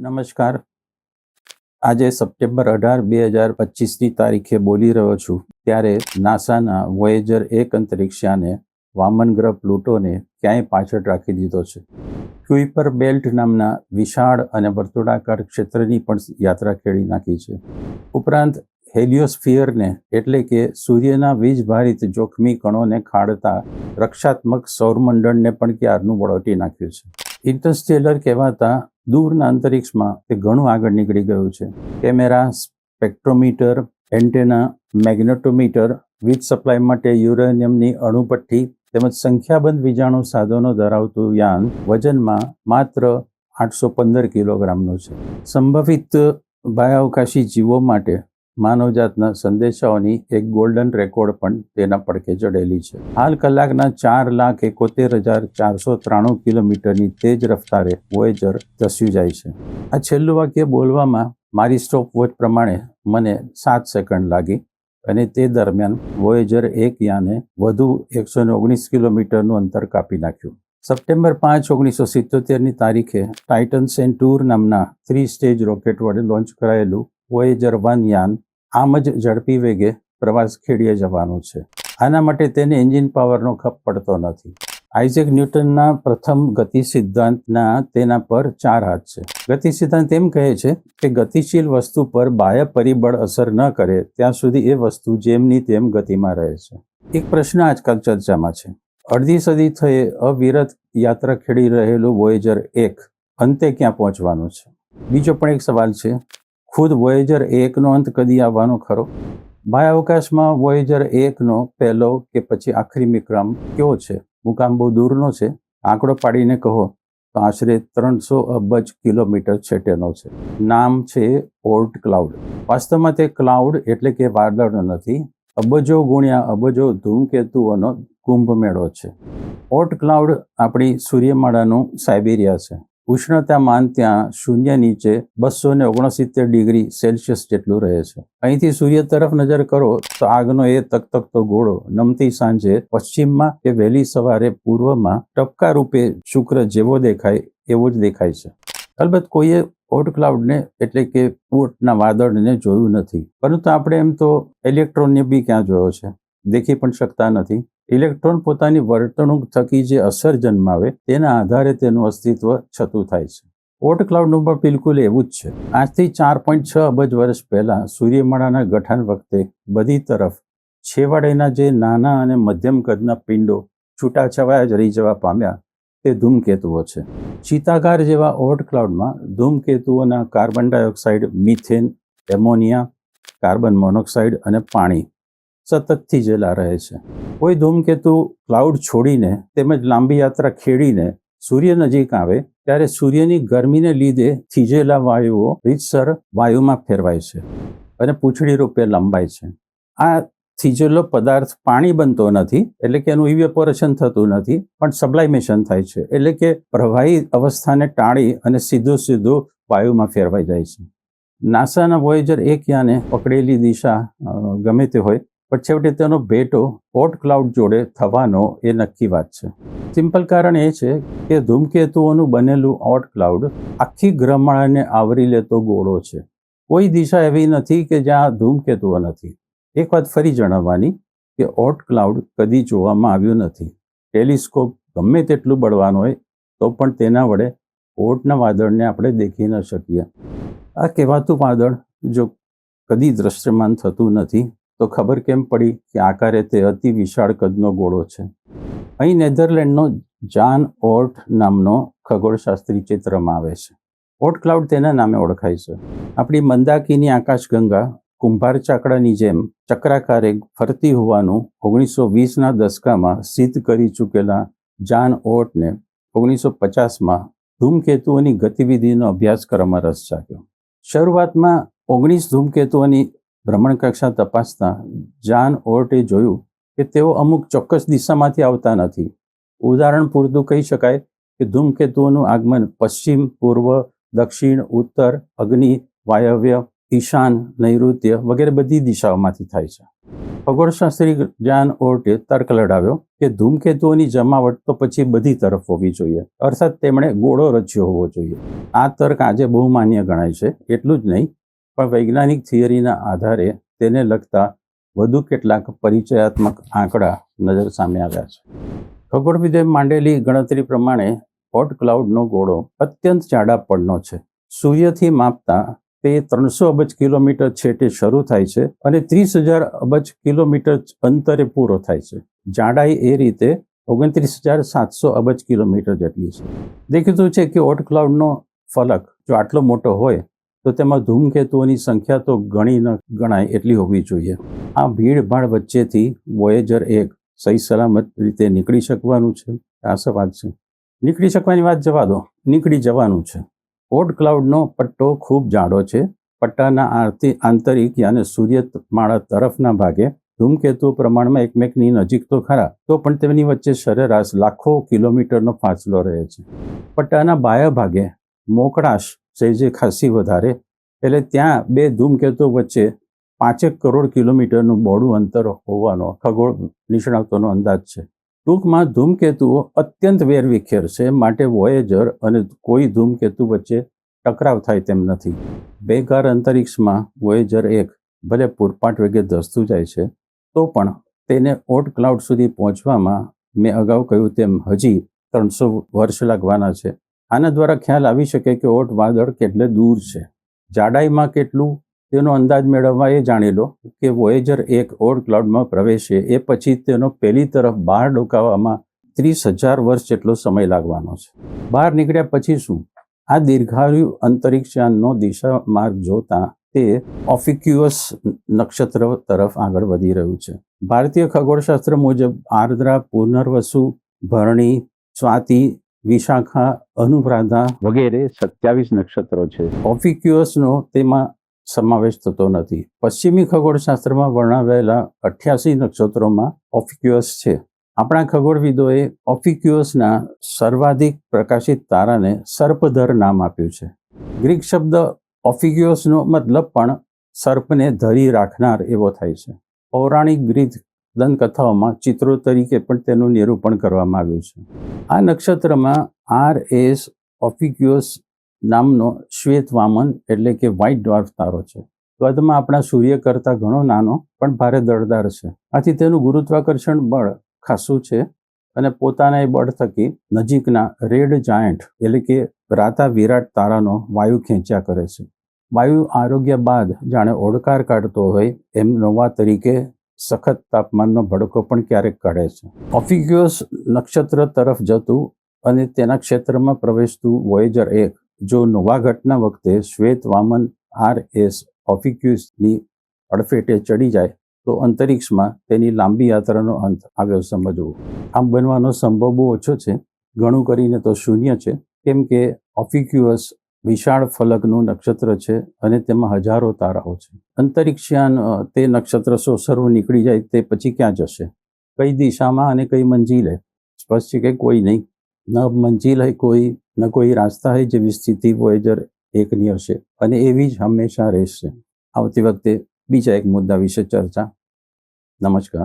નમસ્કાર. આજે સપ્ટેમ્બર અઢાર, બે હજાર પચીસની તારીખે બોલી રહ્યો છું. ત્યારે નાસાના વોયેજર એક અંતરિક્ષયાને વામન ગ્રહ પ્લુટોને ક્યાંય પાછળ રાખી દીધો છે. ક્યુઈપર બેલ્ટ નામના વિશાળ અને વર્તુળાકાર ક્ષેત્રની પણ યાત્રા ખેડી નાખી છે. ઉપરાંત હેલિયોસ્ફિયરને એટલે કે સૂર્યના વીજભારિત જોખમી કણોને ખાડતા રક્ષાત્મક સૌરમંડળને પણ ક્યારનું વળોટી નાખ્યું છે. ઇન્ટરસ્ટેલર કહેવાતા દૂરના અંતરિક્ષમાં તે ઘણું આગળ નીકળી ગયું છે. કેમેરા, સ્પેક્ટ્રોમીટર, એન્ટેના, મેગ્નેટોમીટર, વીજ સપ્લાય માટે યુરેનિયમની અણુપટ્ટી તેમજ સંખ્યાબંધ વીજાણુ સાધનો ધરાવતું યાન વજનમાં માત્ર આઠસો પંદર કિલોગ્રામનું છે. સંભવિત બાહ્યાવકાશી જીવો માટે માનવજાતના સંદેશાઓની એક ગોલ્ડન રેકોર્ડ પણ તેના પડખે ચડેલી છે. હાલ કલાકના ચાર લાખ એકોતેર હજાર ચારસો ત્રાણું કિલોમીટરની તેજ રફતારે વોયેજર ધસ્યું જાય છે. આ છેલ્લું વાક્ય બોલવામાં મારી સ્ટોપ વોચ પ્રમાણે મને સાત સેકન્ડ લાગી અને તે દરમિયાન વોયેજર એક યાને વધુ એકસો ઓગણીસ કિલોમીટરનું અંતર કાપી નાખ્યું. સપ્ટેમ્બર પાંચ ઓગણીસો સિત્તોતેરની તારીખે ટાઇટન સેન્ટુર નામના થ્રી સ્ટેજ રોકેટ વડે લોન્ચ કરાયેલું વોયેજર વન યાન આમ જ ઝડપી વેગે પ્રવાસ ખેડીએ જવાનું છે. આના માટે તેને એન્જિન પાવરનો ખપ પડતો નથી. આઇઝેક ન્યૂટનના પ્રથમ ગતિ સિદ્ધાંતના તેના પર ચાર હાથ છે. ગતિ સિદ્ધાંત એમ કહે છે કે ગતિશીલ વસ્તુ પર બાહ્ય પરિબળ અસર ન કરે ત્યાં સુધી એ વસ્તુ જેમની તેમ ગતિમાં રહે છે. એક પ્રશ્ન આજકાલ ચર્ચામાં છે. અડધી સદી થયે અવિરત યાત્રા ખેડી રહેલું વોયેજર એક અંતે ક્યાં પહોંચવાનું છે? બીજો પણ એક સવાલ છે. ખુદ વોયેજર એકનો અંત કદી આવવાનો ખરો? બાહ્યાવકાશમાં વોયેજર એકનો પહેલો કે પછી આખરી વિક્રમ કેવો છે? મુકામ બહુ દૂરનો છે? આંકડો પાડીને કહો. તો આશરે ત્રણસો અબજ કિલોમીટર છેટેનો છે. નામ છે ઓર્ટ ક્લાઉડ વાસ્તવમાં તે ક્લાઉડ એટલે કે વાદળ નથી. અબજો ગુણ્યા અબજો ધૂમકેતુઓનો કુંભ મેળો છે. ઓર્ટ ક્લાઉડ આપણી સૂર્યમાળાનું સાઇબેરિયા છે. ઉષ્ણતામાન ત્યાં શૂન્ય નીચે બસો ને ઓગણસિત્તેર ડિગ્રી સેલ્સિયસ જેટલું રહે છે. અહીંથી સૂર્ય તરફ નજર કરો તો આગનો એ તકતકતો ગોળો નમતી સાંજે પશ્ચિમમાં કે વહેલી સવારે પૂર્વમાં ટપકા રૂપે શુક્ર જેવો દેખાય, એવો જ દેખાય છે. અલબત્ત કોઈએ ઓટ ક્લાઉડને એટલે કે ઓટના વાદળને જોયું નથી. પરંતુ આપણે એમ તો ઇલેક્ટ્રોનને બી ક્યાં જોયો છે? દેખી પણ શકતા નથી. ઇલેક્ટ્રોન પોતાની વર્તણૂક થકી જે અસર જન્માવે તેના આધારે તેનું અસ્તિત્વ છતું થાય છે. ઓટ ક્લાઉડનું પણ બિલકુલ એવું જ છે. આજથી ચાર પોઈન્ટ છ અબજ વર્ષ પહેલાં સૂર્યમાળાના ગઠન વખતે બધી તરફ છેવાડેના જે નાના અને મધ્યમ કદના પિંડો છૂટાછવાયા જ રહી જવા પામ્યા તે ધૂમકેતુઓ છે. ચિતાકાર જેવા ઓટ ક્લાઉડમાં ધૂમકેતુઓના carbon dioxide, methane, ammonia, carbon monoxide અને પાણી સતત થીજેલા રહે છે. કોઈ ધૂમકેતુ ક્લાઉડ છોડીને તેમજ લાંબી યાત્રા ખેડીને સૂર્ય નજીક આવે, ત્યારે સૂર્યની ગરમીને લીધે થીજેલા વાયુઓ રીતસર વાયુમાં ફેરવાય છે અને પૂંછડી રૂપે લંબાય છે. આ થીજેલો પદાર્થ પાણી બનતો નથી, એટલે કે એનું ઇવેપોરેશન થતું નથી, પણ સબ્લાઇમેશન થાય છે, એટલે કે પ્રવાહી અવસ્થાને ટાળી અને સીધું સીધું વાયુમાં ફેરવાઈ જાય છે. નાસાના વોયેજર એક યાને પકડેલી દિશા ગમે તે હોય પણ છેવટે તેનો ભેટો હોટ ક્લાઉડ જોડે થવાનો એ નક્કી વાત છે. સિમ્પલ કારણ એ છે કે ધૂમકેતુઓનું બનેલું હોટ ક્લાઉડ આખી ગ્રહમાળાને આવરી લેતો ગોળો છે. કોઈ દિશા એવી નથી કે જ્યાં ધૂમકેતુઓ નથી. એક વાત ફરી જણાવવાની કે હોટ ક્લાઉડ કદી જોવામાં આવ્યું નથી. ટેલિસ્કોપ ગમે તેટલું બળવાનું હોય તો પણ તેના વડે ઓટના વાદળને આપણે દેખી ન શકીએ. આ કહેવાતું વાદળ જો કદી દ્રશ્યમાન થતું નથી તો ખબર કેમ પડી કે આકારે તે અતિ વિશાળ કદનો ગોળો છે? અહીં નેધરલેન્ડનો જાન ઓર્ટ નામનો ખગોળશાસ્ત્રી ચિત્રમાં આવે છે. ઓટ ક્લાઉડ તેના નામે ઓળખાય છે. આપણી મંદાકીની આકાશગંગા કુંભાર ચાકડાની જેમ ચક્રાકારે ફરતી હોવાનું ઓગણીસો વીસના દશકામાં સિદ્ધ કરી ચૂકેલા જાન ઓટને ઓગણીસો પચાસમાં ધૂમકેતુઓની ગતિવિધિનો અભ્યાસ કરવામાં રસ જાગ્યો. શરૂઆતમાં ઓગણીસ ધૂમકેતુઓની ભ્રમણકક્ષા તપાસતા જાન ઓર્ટે જોયું કે તેઓ અમુક ચોક્કસ દિશામાંથી આવતા નથી. ઉદાહરણ પૂરતું કહી શકાય કે ધૂમકેતુઓનું આગમન પશ્ચિમ, પૂર્વ, દક્ષિણ, ઉત્તર, અગ્નિ, વાયવ્ય, ઈશાન, નૈઋત્ય વગેરે બધી દિશાઓમાંથી થાય છે. ખગોળશાસ્ત્રી જાન ઓર્ટે તર્ક લડાવ્યો કે ધૂમકેતુઓની જમાવટ તો પછી બધી તરફ હોવી જોઈએ, અર્થાત તેમણે ગોળો રચ્યો હોવો જોઈએ. આ તર્ક આજે બહુ માન્ય ગણાય છે, એટલું જ નહીં પણ વૈજ્ઞાનિક થિયરીના આધારે તેને લગતા વધુ કેટલાક પરિચયાત્મક આંકડા નજર સામે આવ્યા છે. ખગોળવિદે માંડેલી ગણતરી પ્રમાણે હોટ ક્લાઉડનો ગોળો અત્યંત જાડા પડનો છે. સૂર્યથી માપતા તે ત્રણસો અબજ કિલોમીટર છેટે શરૂ થાય છે અને ત્રીસ હજાર અબજ કિલોમીટર અંતરે પૂરો થાય છે. જાડાઈ એ રીતે ઓગણત્રીસ હજાર સાતસો અબજ કિલોમીટર જેટલી છે. દેખીતું છે કે હોટ ક્લાઉડનો ફલક જો આટલો મોટો હોય તો તેમાં ધૂમકેતુઓની સંખ્યા તો ગણી ન ગણાય એટલી હોવી જોઈએ. આ ભીડભાડ વચ્ચેથી વોયેજર એક સહી સલામત રીતે નીકળી શકવાનું છે. આ સવાલ છે. નીકળી શકવાની વાત જવા દો. નીકળી જવાનું છે. ઓડ ક્લાઉડનો પટ્ટો ખૂબ જાડો છે. પટ્ટાના આરતી આંતરિક યાને સૂર્યમાળા તરફના ભાગે ધૂમકેતુ પ્રમાણમાં એકમેકની નજીક તો ખરા, તો પણ તેમની વચ્ચે સરેરાશ લાખો કિલોમીટરનો ફાસલો રહે છે. પટ્ટાના બાહ્ય ભાગે મોકળાશ સહેજે ખાસી વધારે. એટલે ત્યાં બે ધૂમકેતુ વચ્ચે પાંચેક કરોડ કિલોમીટરનું બહોળું અંતર હોવાનો ખગોળ નિષ્ણાતોનો અંદાજ છે. ટૂંકમાં ધૂમકેતુઓ અત્યંત વેરવિખેર છે, માટે વોયેજર અને કોઈ ધૂમકેતુ વચ્ચે ટકરાવ થાય તેમ નથી. બેકાર અંતરિક્ષમાં વોયેજર એક ભલે પૂરપાટ વેગે ધસતું જાય છે, તો પણ તેને ઓટ ક્લાઉડ સુધી પહોંચવામાં મેં અગાઉ કહ્યું તેમ હજી ત્રણસો વર્ષ લાગવાના છે. આના દ્વારા ખ્યાલ આવી શકે કે ઓટ વાદળ કેટલે દૂર છે. જાડાઈમાં કેટલું? તેનો અંદાજ મેળવવા એ જાણી લો કે વોયેજર એક ઓડ ક્લાઉડમાં પ્રવેશે એ પછી તેનો પેલી તરફ બહાર ડોકાવવામાં ત્રીસ હજાર વર્ષ જેટલો સમય લાગવાનો છે. બહાર નીકળ્યા પછી શું? આ દીર્ઘાયુ અંતરિક્ષયાનનો દિશા માર્ગ જોતા તે ઓફિક્યુઅસ નક્ષત્ર તરફ આગળ વધી રહ્યું છે. ભારતીય ખગોળશાસ્ત્ર મુજબ આર્દ્રા, પુનર્વસુ, ભરણી, સ્વાતિ વિશાખા, અનુરાધા વગેરે સત્યાવીસ નક્ષત્રો છે. ઓફિક્યુઅસનો તેમાં સમાવેશ થતો નથી. પશ્ચિમી ખગોળશાસ્ત્રમાં વર્ણવેલા અઠ્યાસી નક્ષત્રોમાં ઓફિક્યુઅસ છે. આપણા ખગોળવિદોએ ઓફિક્યુઅસના સર્વાધિક પ્રકાશિત તારાને સર્પધર નામ આપ્યું છે. ગ્રીક શબ્દ ઓફિક્યુઅસનો મતલબ પણ સર્પને ધરી રાખનાર એવો થાય છે. પૌરાણિક ગ્રીક દંતકથાઓમાં ચિત્રો તરીકે પણ તેનું નિરૂપણ કરવામાં આવ્યું છે. આ નક્ષત્રમાં આર એસ ઓફિક્યુઅસ નામનો શ્વેત વામન એટલે કે વ્હાઇટ ડ્વાર્ફ તારો છે. કદમાં આપણા સૂર્ય કરતાં ઘણો નાનો પણ ભારે દળદાર છે. આથી તેનું ગુરુત્વાકર્ષણ બળ ખાસું છે અને પોતાના એ બળ થકી નજીકના રેડ જાયન્ટ એટલે કે રાતા વિરાટ તારાનો વાયુ ખેંચ્યા કરે છે. વાયુ આરોગ્ય બાદ જાણે ઓડકાર કાઢતો હોય એમ નવા તરીકે સખત તાપમાનનો ભડકો પણ ક્યારેક કાઢે છે. ઓફિક્યુઅસ નક્ષત્ર તરફ જતું અને તેના ક્ષેત્રમાં પ્રવેશતું વોયેજર એક, જો નોવા ઘટના વખતે શ્વેત વામન આર એસ ઓફિક્યુસની અડફેટે ચડી જાય, તો અંતરિક્ષમાં તેની લાંબી યાત્રાનો અંત. આવ્યો સમજવું. આમ બનવાનો સંભવ બહુ ઓછો છે. ઘણું કરીને તો શૂન્ય છે. કેમ કે ઓફિક્યુઅસ વિશાળ ફલકનું નક્ષત્ર છે અને તેમાં હજારો તારાઓ છે. અંતરિક્ષયાન તે નક્ષત્ર સોસરવું નીકળી જાય તે પછી ક્યાં જશે? કઈ દિશામાં અને કઈ મંજિલે સ્પષ્ટ છે કે કોઈ નહીં. ન મંજિલ હૈ કોઈ, ન કોઈ રાસ્તા હૈ જેવી સ્થિતિ વોયેજર એકની હશે અને એવી જ હંમેશા રહેશે. આવતી વખતે બીજા એક મુદ્દા વિશે ચર્ચા. નમસ્કાર.